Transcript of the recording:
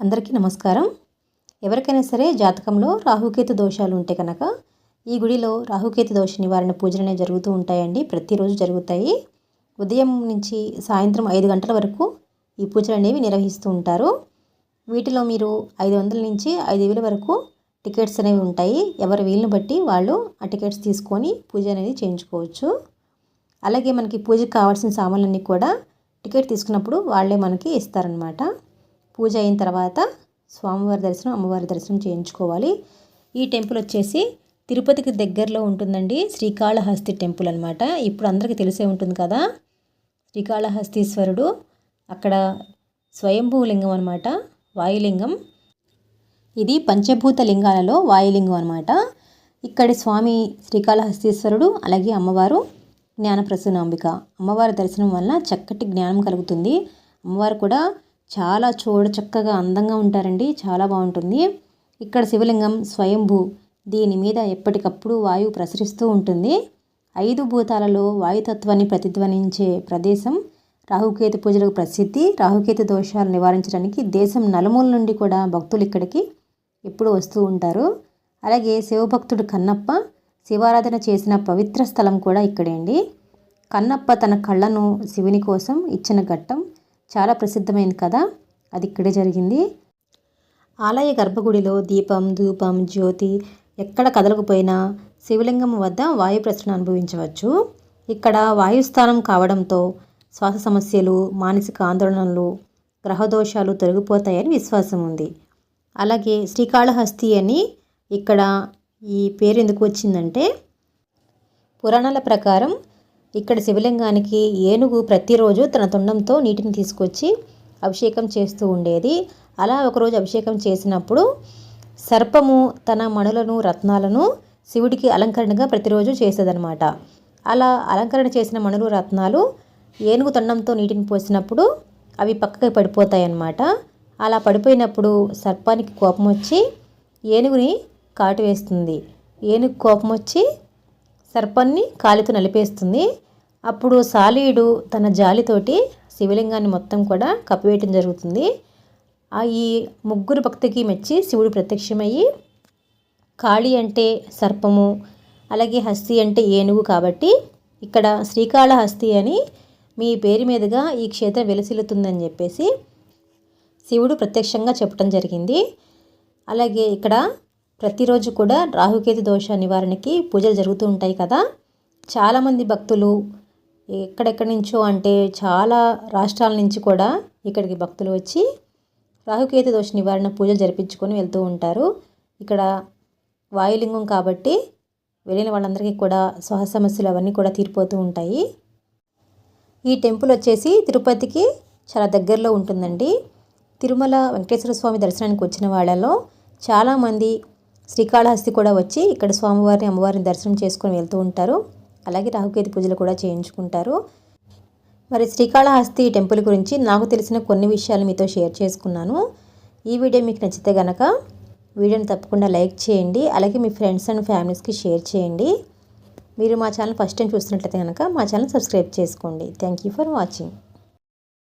అందరికీ నమస్కారం. ఎవరికైనా సరే జాతకంలో రాహుకేతు దోషాలు ఉంటే కనుక ఈ గుడిలో రాహుకేతు దోష నివారణ పూజలు అనేవి జరుగుతూ ఉంటాయండి. ప్రతిరోజు జరుగుతాయి. ఉదయం నుంచి సాయంత్రం ఐదు గంటల వరకు ఈ పూజలు అనేవి నిర్వహిస్తూ ఉంటారు. వీటిలో మీరు ఐదు వందల నుంచి ఐదు వేల వరకు టికెట్స్ అనేవి ఉంటాయి. ఎవరి వీలుని బట్టి వాళ్ళు ఆ టికెట్స్ తీసుకొని పూజ అనేది చేయించుకోవచ్చు. అలాగే మనకి పూజకు కావాల్సిన సామాన్లన్నీ కూడా టికెట్ తీసుకున్నప్పుడు వాళ్ళే మనకి ఇస్తారనమాట పూజ అయిన తర్వాత స్వామివారి దర్శనం అమ్మవారి దర్శనం చేయించుకోవాలి. ఈ టెంపుల్ వచ్చేసి తిరుపతికి దగ్గరలో ఉంటుందండి. శ్రీకాళహస్తి టెంపుల్ అనమాట ఇప్పుడు అందరికీ తెలిసే ఉంటుంది కదా. శ్రీకాళహస్తీశ్వరుడు అక్కడ స్వయంభూ లింగం అనమాట వాయులింగం. ఇది పంచభూత లింగాలలో వాయులింగం అనమాట ఇక్కడి స్వామి శ్రీకాళహస్తీశ్వరుడు అలాగే అమ్మవారు జ్ఞానప్రసూనాంబిక అమ్మవారి దర్శనం వలన చక్కటి జ్ఞానం కలుగుతుంది. అమ్మవారు కూడా చాలా చూడ చక్కగా అందంగా ఉంటారండి. చాలా బాగుంటుంది. ఇక్కడ శివలింగం స్వయంభూ దీని మీద ఎప్పటికప్పుడు వాయువు ప్రసరిస్తూ ఉంటుంది. ఐదు భూతాలలో వాయుతత్వాన్ని ప్రతిధ్వనించే ప్రదేశం రాహుకేతు పూజలకు ప్రసిద్ధి. రాహుకేతు దోషాలు నివారించడానికి దేశం నలుమూల నుండి కూడా భక్తులు ఇక్కడికి ఎప్పుడు వస్తూ ఉంటారు. అలాగే శివభక్తుడు కన్నప్ప శివారాధన చేసిన పవిత్ర స్థలం కూడా ఇక్కడే అండి. కన్నప్ప తన కళ్ళను శివుని కోసం ఇచ్చిన ఘట్టం. చాలా ప్రసిద్ధమైంది కదా? అది ఇక్కడే జరిగింది. ఆలయ గర్భగుడిలో దీపం ధూపం జ్యోతి ఎక్కడ కదలకపోయినా శివలింగం వద్ద వాయు ప్రసరణ అనుభవించవచ్చు. ఇక్కడ వాయుస్థానం కావడంతో శ్వాస సమస్యలు మానసిక ఆందోళనలు గ్రహదోషాలు తొలగిపోతాయని విశ్వాసం ఉంది. అలాగే శ్రీకాళహస్తి అని ఇక్కడ ఈ పేరు ఎందుకు వచ్చిందంటే పురాణాల ప్రకారం ఇక్కడ శివలింగానికి ఏనుగు ప్రతిరోజు తన తొండంతో నీటిని తీసుకొచ్చి అభిషేకం చేస్తూ ఉండేది. అలా ఒకరోజు అభిషేకం చేసినప్పుడు సర్పము తన మణులను రత్నాలను శివుడికి అలంకరణగా ప్రతిరోజు చేసేదనమాట అలా అలంకరణ చేసిన మణులు రత్నాలు ఏనుగు తొండంతో నీటిని పోసినప్పుడు అవి పక్కకి పడిపోతాయి అన్నమాట అలా పడిపోయినప్పుడు సర్పానికి కోపం వచ్చి ఏనుగుని కాటు వేస్తుంది. ఏనుగు కోపం వచ్చి సర్పాన్ని కాలితో నలిపేస్తుంది. అప్పుడు సాలీయుడు తన జాలితోటి శివలింగాన్ని మొత్తం కూడా కప్పివేయటం జరుగుతుంది. ఆ ఈ ముగ్గురు భక్తికి మెచ్చి శివుడు ప్రత్యక్షమయ్యి కాళి అంటే సర్పము అలాగే హస్తి అంటే ఏనుగు కాబట్టి ఇక్కడ శ్రీకాళహస్తి అని మీ పేరు మీదుగా ఈ క్షేత్రం వెలసిల్లుతుందని చెప్పేసి శివుడు ప్రత్యక్షంగా చెప్పడం జరిగింది. అలాగే ఇక్కడ ప్రతిరోజు కూడా రాహుకేతు దోష నివారణకి పూజలు జరుగుతూ ఉంటాయి కదా. చాలామంది భక్తులు ఎక్కడెక్కడి నుంచో అంటే చాలా రాష్ట్రాల నుంచి కూడా ఇక్కడికి భక్తులు వచ్చి రాహుకేతు దోష నివారణ పూజలు జరిపించుకొని వెళ్తూ ఉంటారు. ఇక్కడ వాయులింగం కాబట్టి వెళ్ళిన వాళ్ళందరికీ కూడా శ్వాస సమస్యలు అవన్నీ కూడా తీరిపోతూ ఉంటాయి. ఈ టెంపుల్ వచ్చేసి తిరుపతికి చాలా దగ్గరలో ఉంటుందండి. తిరుమల వెంకటేశ్వర స్వామి దర్శనానికి వచ్చిన వాళ్ళలో చాలామంది శ్రీకాళహస్తి కూడా వచ్చి ఇక్కడ స్వామివారిని అమ్మవారిని దర్శనం చేసుకొని వెళ్తూ ఉంటారు. అలాగే రాహుకేతు పూజలు కూడా చేయించుకుంటారు. మరి శ్రీకాళహస్తి టెంపుల్ గురించి నాకు తెలిసిన కొన్ని విషయాలు మీతో షేర్ చేసుకున్నాను. ఈ వీడియో మీకు నచ్చితే కనుక వీడియోని తప్పకుండా లైక్ చేయండి అలాగే మీ ఫ్రెండ్స్ అండ్ ఫ్యామిలీస్కి షేర్ చేయండి. మీరు మా ఛానల్ ఫస్ట్ టైం చూస్తున్నట్లయితే కనుక మా ఛానల్ సబ్స్క్రైబ్ చేసుకోండి. Thank you for watching.